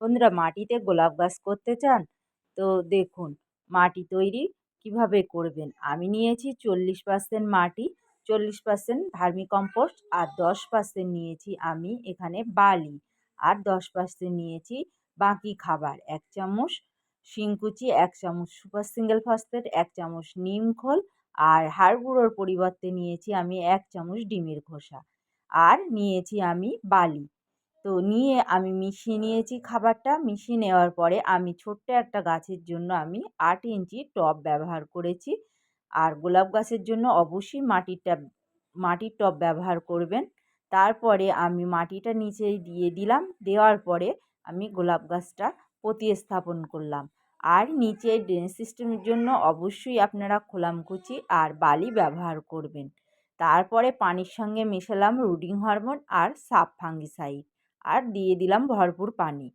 বন্ধুরা মাটিতে গোলাপ গাছ করতে চান, তো দেখুন মাটি তৈরি কীভাবে করবেন? আমি নিয়েছি চল্লিশ পার্সেন্ট মাটি, চল্লিশ পার্সেন্ট ভার্মিকম্পোস্ট আর দশ পার্সেন্ট নিয়েছি আমি এখানে বালি আর দশ পার্সেন্ট নিয়েছি বাকি খাবার। এক চামচ শিংকুচি, এক চামচ সুপার সিঙ্গেল ফসফেট, এক চামচ নিম খোল আর হাড় গুঁড়োর পরিবর্তে নিয়েছি আমি এক চামচ ডিমের খোসা। আর নিয়েছি আমি বালি। তো নিয়ে আমি মিশিয়ে নিয়েছি খাবারটা। মিশিয়ে নেওয়ার পরে আমি ছোট্ট একটা গাছের জন্য আমি আট ইঞ্চি টব ব্যবহার করেছি। আর গোলাপ গাছের জন্য অবশ্যই মাটির ট্যাব, মাটির টব ব্যবহার করবেন। তারপরে আমি মাটিটা নিচেই দিয়ে দিলাম। দেওয়ার পরে আমি গোলাপ গাছটা প্রতিস্থাপন করলাম। আর নিচে ড্রেন সিস্টেমের জন্য অবশ্যই আপনারা খোলামকুচি আর বালি ব্যবহার করবেন। তারপরে পানির সঙ্গে মেশালাম রুডিং হরমোন আর সাব ফাঙ্গিসাইড। আর দিয়ে দিলাম ভরপুর পানি।